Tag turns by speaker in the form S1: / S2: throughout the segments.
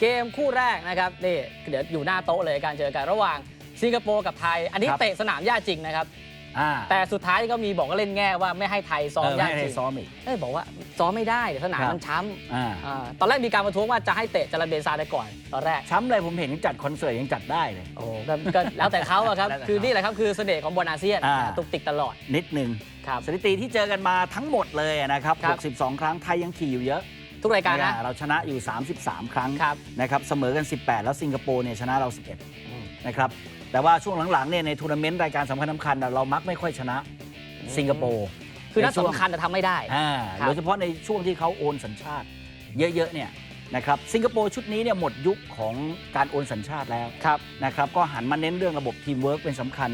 S1: เกมคู่แรกนะครับนี่เดี๋ยวอยู่หน้าโต๊ะเลยการเจอกันระหว่างสิงคโปร์กับไทย อันนี้
S2: ครับ
S1: เตะสนามหญ้าจริงนะครับ
S2: อ่า
S1: แต่สุดท้ายก็มีบอกก็เล่นแง่ว่าไม่ให้ไทยซ้อม
S2: เออ
S1: หญ้า
S2: ไม่
S1: จ
S2: ได้
S1: ริง
S2: ซ้อมอีก
S1: เอ้ยบอกว่าซ้อมไม่ได้เดี๋ยวสนาม
S2: ครับ
S1: มันช้ำ
S2: อ่า
S1: อ่าตอนแรกมีการประท้วงว่าจะให้เตะจาระเบซาได้ก่อนตอนแรก
S2: ช้ำเลยผมเห็นจัดคอนเสิร์ตยังจัดได้เลย
S1: โอ้โหก็ก็แล้วแต่เขาอะครับ
S2: แล้วแต่เขา
S1: คือนี่แหละครับคือเสน่ห์ของบอลอาเซียน
S2: อ่า
S1: ตุกติกตลอด
S2: นิดนึง
S1: ครับ
S2: สถิติที่เจอกันมาทั้งหมดเลยนะครับ
S1: ครับ
S2: 62 ครั้งไทยยังขี่อยู่เยอะ
S1: ทุกรายการนะ
S2: เราชนะอยู่ 33 ครั้ง
S1: ครับ
S2: นะครับเสมอกัน 18 แล้วสิงคโปร์เนี่ยชนะเรา
S1: อืม
S2: 11นะครับแต่ว่าช่วงหลังๆเนี่ยในทัวร์นาเมนต์รายการสำคัญสำคัญๆเรามักไม่ค่อยชนะสิงคโปร์
S1: คือนัด
S2: ในช่วง
S1: สำคัญแต่ทำไม่ได้
S2: อ่า
S1: ครับ
S2: โดยเฉพาะในช่วงที่เขาโอนสัญชาติ เยอะๆเนี่ยนะครับสิงคโปร์ชุดนี้เนี่ยหมดยุคของการโอนสัญชาติแล้ว
S1: ครับ
S2: นะครับก็หันมาเน้นเรื่องระบบทีมเวิร์กเป็นสำคัญ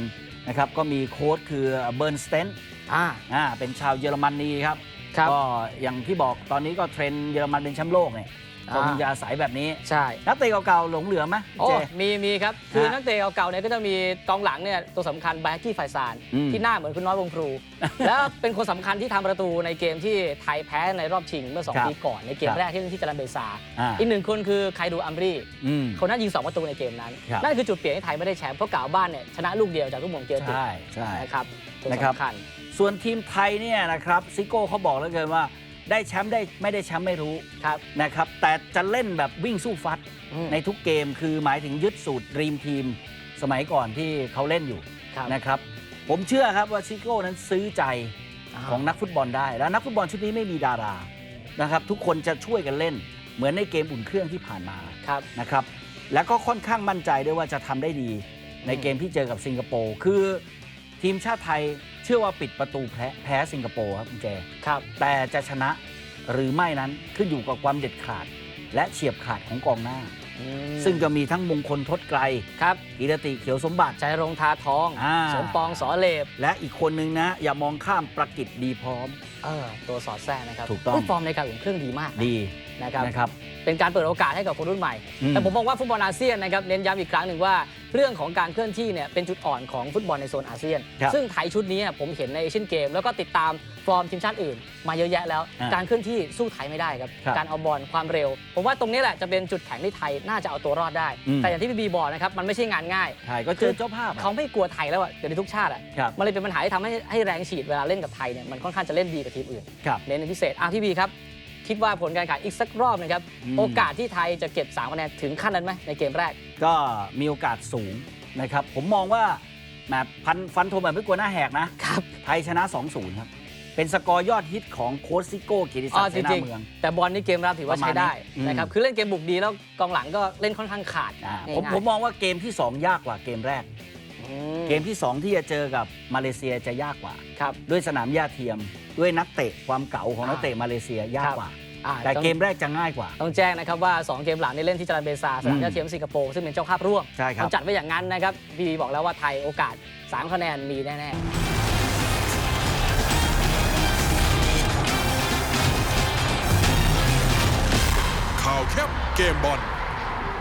S2: นะครับก็มีโค้ชคือเบิร์นสเตน
S1: อ่า
S2: อ่าเป็นชาวเยอรมนีครับ
S1: ครับ
S2: ก็อย่างที่บอกตอนนี้ก็เทรนด์เยอรมันเป็นแชมป์โลกเนี่ย คง
S1: อ่า
S2: จะอาศัยแบบนี้
S1: ใช่
S2: นักเตะเก่าๆหลงเหลือไหมพี่
S1: โอ้
S2: เจ
S1: มีมีครับ คือ
S2: ฮะ
S1: นักเตะเก่าๆเนี่ยก็จะมีกองหลังเนี่ยตัวสำคัญไบากี้ไฟซาน
S2: อืม
S1: ที่หน้าเหมือนคุณน้อยวงพลูแล้วเป็นคนสำคัญที่ทำประตูในเกมที่ไทยแพ้ในรอบชิงเมื่อ
S2: ครับ
S1: 2ปีก่อนในเก
S2: ค
S1: ม
S2: รับ
S1: แรกที่เล่นที่จารันเบซา
S2: อ่า
S1: อีกหนึ่งคนคือไคดูอัมรี
S2: อืม
S1: คนนั้นยิง2ประตูในเกมนั้น
S2: ครับ
S1: นั่นคือจุดเปลี่ยนให้ไทยไม่ได้แชมป์เพราะเก่าบ้านเนี่ยชนะลูกเดียวจากลูกหมงเกียรติ
S2: ใช่ใช่
S1: นะครับตัว
S2: นะครับ
S1: สำคัญ
S2: ส่วนทีมไทยเนี่ยนะครับซิโก้เขาบอกแล้วเกินว่า ได้แชมป์ได้ไม่ได้แชมป์ไม่รู้
S1: ครับ
S2: นะครับ แต่จะเล่นแบบวิ่งสู้ฟัด
S1: อืม
S2: ในทุกเกมคือหมายถึงยึดสูตรรีมทีม สมัยก่อนที่เขาเล่นอยู่
S1: ครับ
S2: นะครับ ผมเชื่อครับว่าซิโก้นั้นซื้อใจาของนักฟุตบอลได้ แล้วนักฟุตบอลชุดนี้ไม่มีดารานะครับ ทุกคนจะช่วยกันเล่น เหมือนในเกมอุ่นเครื่องที่ผ่านมา
S1: ครับ
S2: นะครับ แล้วก็ค่อนข้างมั่นใจด้วยว่าจะทำได้ดี ในเกมที่เจอกับสิงคโปร์คือทีมชาติไทย เชื่อว่าปิดประตูแพ้แพ้สิงคโปร์ครับคุณแจ
S1: ครับ
S2: แต่จะชนะหรือไม่นั้นขึ้นอยู่กับความเด็ดขาด และเฉียบขาดของกองหน้า
S1: อืม
S2: ซึ่งก็มีทั้งมงคลทศไกร
S1: ครับ
S2: กิรติเขียวสมบัติ
S1: ใจรงทาทอง
S2: อ่า
S1: สมปองสอเลบ
S2: และอีกคนนึงนะ อย่ามองข้ามประกิตดีพร้อม
S1: เออ ตัวสอดแทรกนะครับ
S2: ถูกต้อง
S1: ยฟอร์มในการอุ่นเครื่องดีมากนะ
S2: ดี
S1: นะครับ
S2: นะครับ
S1: เป็นการเปิดโอกาสให้กับคนรุ่นใหม่
S2: อืม
S1: แต่ผมมองว่าฟุตบอลอาเซียนนะครับเน้นย้ำอีกครั้งหนึ่งว่าเรื่องของการเคลื่อนที่เนี่ยเป็นจุดอ่อนของฟุตบอลในโซนอาเซียน
S2: ครับ
S1: ซึ่งไทยชุดนี้ผมเห็นในเอเชียนเกม แล้วก็ติดตามฟอร์มทีมชาติอื่น มาเยอะแยะแล้ว
S2: อ่า
S1: การเคลื่อนที่สู้ไทยไม่ได้ครับ
S2: ครับ
S1: การเอาบอลความเร็ว ผมว่าตรงนี้แหละจะเป็นจุดแข็งที่ไทยน่าจะเอาตัวรอดได้
S2: อืม
S1: แต่อย่างที่พี่บีบอกนะครับมันไม่ใช่งานง่าย
S2: ใช่ก็เจอเจ้าภาพอะ
S1: เขาไม่กลัวไทยแล้วอะเดี๋ยวในทุกชาติอะ
S2: ครับ
S1: มันเลยเป็นปัญหาที่ทำให้ให้แรงฉีดเวลาเล่นกับไทยเนี่ยมันค่อนข้างจะเล่นดีกว่าทีมอื่น
S2: ครับ
S1: เน้นเป็นพิเศษอะพี่บีครับ คิดว่าผลการแข่งขันอีกสักรอบนะครับ
S2: อืม
S1: โอกาสที่ไทยจะเก็บ3คะแนนถึงขั้นนั้นไหมในเกมแรก
S2: ก็มีโอกาสสูงนะครับผมมองว่าแหมพันฟันธงแบบไม่กลัวหน้าแหกนะ
S1: ครับ
S2: ไทยชนะ 2-0 ครับ เป็นสกอร์ยอดฮิตของโค้ชซิโก้เกียรติศั
S1: อ๋
S2: ก
S1: อ
S2: ดิ์เส
S1: จ
S2: นา
S1: ริง
S2: เมือง
S1: ๆแต่บอลนี่เกมรับถือว่า
S2: ประมา
S1: ใช้
S2: ณ
S1: ได้
S2: นี้อืม
S1: นะครับคือเล่นเกมบุกดีแล้วกองหลังก็เล่นค่อนข้างขาด
S2: อ่า
S1: ง่ายๆ
S2: ผมผมมองว่าเกมที่ 2 ยากกว่าเกมแรก
S1: อืม
S2: เกมที่ 2 ที่จะเจอกับมาเลเซียจะยากกว่า
S1: ครับ
S2: ด้วยสนามหญ้าเทียม ด้วยนักเตะความเก่าของ
S1: อ่านั
S2: นักเตะมาเลเซียยากกว่า
S1: อ่า
S2: แต่
S1: ต้อง
S2: เกมแรกจะง่ายกว่า
S1: ต้องแจ้งนะครับว่า 2 เกมหลังนี่เล่นที่จารันเบซาสนาม
S2: อืม
S1: ยอดเทียมสิงคโปร์ซึ่งเป็นเจ้าภาพร่วม
S2: ใช่ครับ
S1: เขาจัดไว้อย่างนั้นนะครับพี่บีบอกแล้วว่าไทยโอกาส3คะแนนมีแน่ๆ
S3: ข่าวแคบเกมบอล